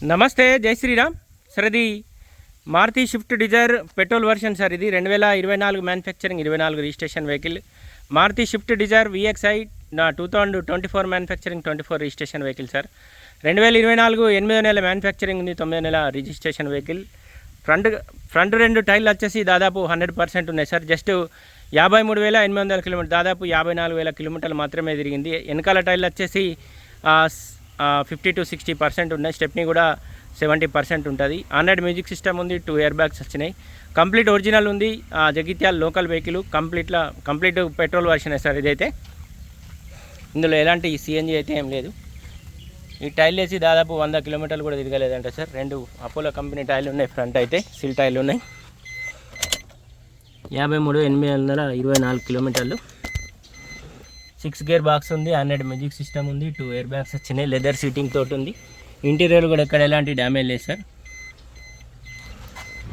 నమస్తే జై శ్రీరామ్. సార్ ఇది Maruti Swift Dzire petrol version sir. ఇది రెండు వేల ఇరవై నాలుగు మ్యానుఫ్యాక్చరింగ్ ఇరవై నాలుగు registration vehicle Maruti Swift Dzire VXI నా two thousand twenty four manufacturing twenty four registration vehicle sir. రెండు వేల ఇరవై నాలుగు ఎనిమిదో నెల మ్యానుఫ్యాక్చరింగ్ ఉంది తొమ్మిదో నెల రిజిస్ట్రేషన్ వెహికల్ ఫ్రంట్ ఫ్రంట్ రెండు టైర్లు వచ్చేసి దాదాపు హండ్రెడ్ పర్సెంట్ ఉన్నాయి సార్. జస్ట్ యాభై మూడు వేల ఎనిమిది వందల కిలోమీటర్ దాదాపు యాభై నాలుగు వేల కిలోమీటర్లు మాత్రమే తిరిగింది. వెనకాల టైర్లు వచ్చేసి ఫిఫ్టీ టు సిక్స్టీ పర్సెంట్ ఉన్నాయి. స్టెప్ని కూడా సెవెంటీ పర్సెంట్ ఉంటుంది. ఆండ్రాయిడ్ మ్యూజిక్ సిస్టమ్ ఉంది టూ ఇయర్ బ్యాగ్స్ వచ్చినాయి. కంప్లీట్ ఒరిజినల్ ఉంది ఆ, జగిత్యాల లోకల్ వెహికల్ కంప్లీట్లా కంప్లీట్ పెట్రోల్ వర్షన్ సార్ ఇదైతే. ఇందులో ఎలాంటి సిఎన్జి అయితే ఏం లేదు. ఈ టైల్ వేసి దాదాపు వంద కిలోమీటర్లు కూడా తిరగలేదంట సార్. రెండు అపోలో కంపెనీ టైర్లు ఉన్నాయి ఫ్రంట్ అయితే సిల్ టైర్లు ఉన్నాయి. యాభై మూడు ఎనిమిది వందల ఇరవై నాలుగు కిలోమీటర్లు. సిక్స్ గేర్ బాక్స్ ఉంది హండ్రెడ్ మ్యూజిక్ సిస్టమ్ ఉంది టూ ఎయిర్ బ్యాగ్స్ వచ్చినాయి లెదర్ సీటింగ్ తోటి ఉంది. ఇంటీరియర్ కూడా ఎక్కడ ఎలాంటి డ్యామేజ్ లేదు సార్.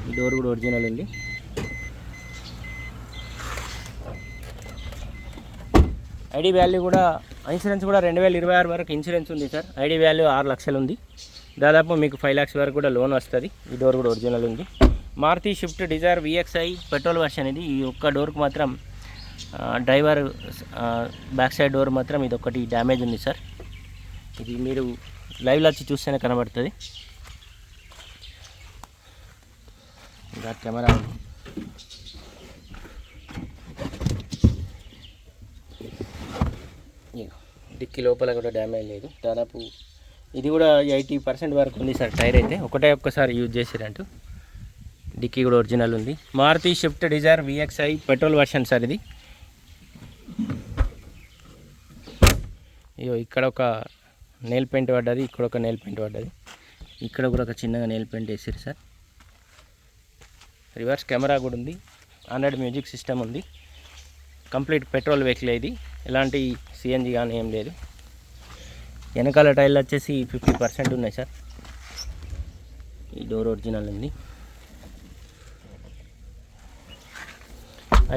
ఈ డోర్ కూడా ఒరిజినల్ ఉంది. ఐడి వాల్యూ కూడా ఇన్సూరెన్స్ కూడా రెండు వేల ఇరవై ఆరు వరకు ఇన్సూరెన్స్ ఉంది సార్. ఐడి వాల్యూ ఆరు లక్షలు ఉంది. దాదాపు మీకు ఫైవ్ ల్యాక్స్ వరకు కూడా లోన్ వస్తుంది. ఈ డోర్ కూడా ఒరిజినల్ ఉంది. Maruti Swift Dzire VXi petrol version ఇది. ఈ ఒక్క డోర్కి మాత్రం డ్రైవర్ బ్యాక్ సైడ్ డోర్ మాత్రం ఇది ఒకటి డ్యామేజ్ ఉంది సార్. ఇది మీరు లైవ్లో వచ్చి చూస్తేనే కనబడుతుంది. ఇంకా కెమెరా డిక్కి డిక్కీ లోపల కూడా డ్యామేజ్ లేదు. దాదాపు ఇది కూడా ఎయిటీ పర్సెంట్ వరకు ఉంది సార్ టైర్ అయితే. ఒకటే ఒక్కసారి యూజ్ చేసారంటూ. డిక్కీ కూడా ఒరిజినల్ ఉంది. Maruti Swift Dzire VXi petrol version sir ఇది. ఇగో ఇక్కడ ఒక నెయిల్ పెయింట్ పడ్డది ఇక్కడ ఒక నెయిల్ పెయింట్ పడ్డది. ఇక్కడ కూడా ఒక చిన్నగా నెయిల్ పెయింట్ వేసారు సార్. రివర్స్ కెమెరా కూడా ఉంది. హండ్రెడ్ మ్యూజిక్ సిస్టమ్ ఉంది. కంప్లీట్ పెట్రోల్ వెహికల్ ఇది. ఎలాంటి సిఎన్జి కానీ ఏం లేదు. వెనకాల టైర్లు వచ్చేసి ఫిఫ్టీ పర్సెంట్ ఉన్నాయి సార్. ఈ డోర్ ఒరిజినల్ ఉంది.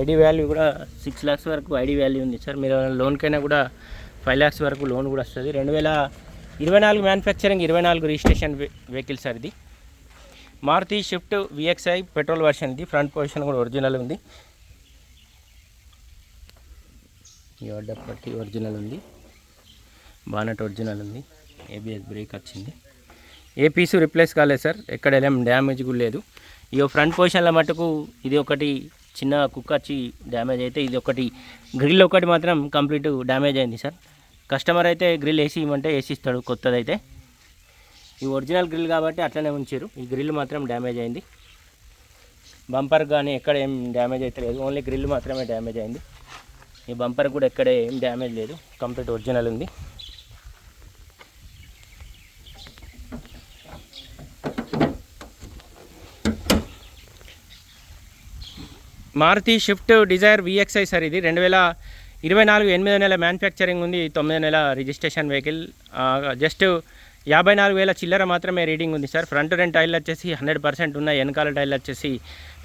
ఐడి వాల్యూ కూడా సిక్స్ ల్యాక్స్ వరకు ఐడి వాల్యూ ఉంది సార్. మీరు లోన్కైనా కూడా ఫైవ్ ల్యాక్స్ వరకు లోన్ కూడా వస్తుంది. రెండు వేల ఇరవై నాలుగు మ్యానుఫ్యాక్చరింగ్ ఇరవై నాలుగు రిజిస్ట్రేషన్ వెహికల్ సార్ ఇది Maruti Swift VXi petrol version ఇది ఫ్రంట్ పొజిషన్ కూడా ఒరిజినల్ ఉంది. ఈ ఒరిజినల్ ఉంది. బానట్ ఒరిజినల్ ఉంది. ఏబిఎస్ బ్రేక్ వచ్చింది. ఏ పీసు రిప్లేస్ కాలేదు సార్. ఎక్కడ డ్యామేజ్ కూడా లేదు. ఇక ఫ్రంట్ పొజిషన్లో మటుకు ఇది ఒకటి చిన్న కుక్క వచ్చి డ్యామేజ్ అయితే ఇది ఒకటి. గ్రిల్ ఒకటి మాత్రం కంప్లీట్ డ్యామేజ్ అయింది సార్. కస్టమర్ అయితే గ్రిల్ వేసి ఇవ్వమంటే వేసి ఇస్తాడు కొత్తదైతే. ఈ ఒరిజినల్ గ్రిల్ కాబట్టి అట్లనే ఉంచారు. ఈ గ్రిల్ మాత్రం డ్యామేజ్ అయింది. బంపర్ కానీ ఎక్కడ ఏం డ్యామేజ్ అయితే లేదు. ఓన్లీ గ్రిల్ మాత్రమే డ్యామేజ్ అయింది. ఈ బంపర్ కూడా ఎక్కడ ఏం డ్యామేజ్ లేదు. కంప్లీట్ ఒరిజినల్ ఉంది. Maruti Swift Dzire VXi sir ఇది. రెండు వేల ఇరవై నాలుగు ఎనిమిదో నెల మ్యానుఫ్యాక్చరింగ్ ఉంది. తొమ్మిదో నెల రిజిస్ట్రేషన్ వెహికల్ జస్ట్ యాభై నాలుగు వేల చిల్లర మాత్రమే రీడింగ్ ఉంది సార్. ఫ్రంట్ రెండు టైర్లు వచ్చేసి హండ్రెడ్ పర్సెంట్ ఉన్నాయి. వెనకాల టైర్లు వచ్చేసి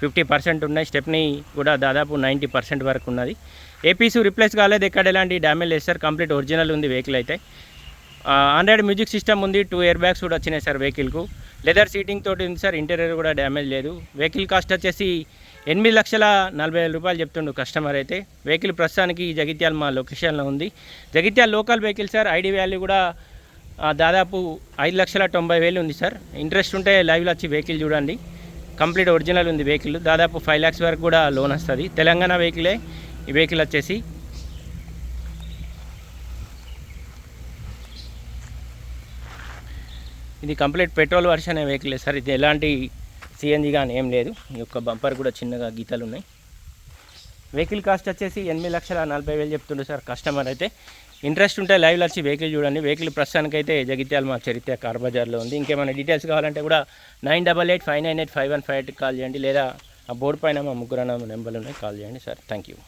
ఫిఫ్టీ పర్సెంట్ ఉన్నాయి. స్టెప్ని కూడా దాదాపు నైంటీ పర్సెంట్ వరకు ఉన్నది. ఏపీసీ రిప్లేస్ కాలేదు. ఎక్కడ ఎలాంటి డ్యామేజ్ లేదు సార్. కంప్లీట్ ఒరిజినల్ ఉంది వెహికల్ అయితే. ఆండ్రాయిడ్ మ్యూజిక్ సిస్టమ్ ఉంది. టూ ఇయర్ బ్యాగ్స్ కూడా వచ్చినాయి సార్ వెహికల్కు లెదర్ సీటింగ్ తోటి ఉంది సార్. ఇంటీరియర్ కూడా డ్యామేజ్ లేదు. వెహికల్ కాస్ట్ వచ్చేసి ఎనిమిది లక్షల నలభై వేల రూపాయలు చెప్తుండు కస్టమర్ అయితే. వెహికల్ ప్రస్తుతానికి జగిత్యాల మా లొకేషన్లో ఉంది. Jagtial local vehicle sir ID value కూడా దాదాపు ఐదు లక్షల తొంభై వేలు ఉంది సార్. ఇంట్రెస్ట్ ఉంటే లైవ్లో వచ్చి వెహికల్ చూడండి. కంప్లీట్ ఒరిజినల్ ఉంది వెహికల్. దాదాపు ఫైవ్ ల్యాక్స్ వరకు కూడా లోన్ వస్తుంది. తెలంగాణ వెహికలే ఈ వెహికల్ వచ్చేసి. ఇది complete petrol version vehicle sir. ఇది ఎలాంటి సిఎన్జి కానీ ఏం లేదు. ఈ యొక్క బంపర్ కూడా చిన్నగా గీతలు ఉన్నాయి. వెహికల్ కాస్ట్ వచ్చేసి ఎనిమిది లక్షల నలభై వేలు చెప్తుండే సార్ కస్టమర్ అయితే. ఇంట్రెస్ట్ ఉంటే లైవ్లో వచ్చి వెహికల్ చూడండి. వెహికల్ ప్రస్తుతానికైతే జగిత్యాల మా చరిత్ర కార్ బజార్లో ఉంది. ఇంకేమైనా డీటెయిల్స్ కావాలంటే కూడా nine double eight five nine eight five one five ఎయిట్కి కాల్ చేయండి. లేదా ఆ బోర్డు పైన మా ముగ్గురు నెంబర్లు ఉన్నాయి. కాల్ చేయండి సార్. Thank you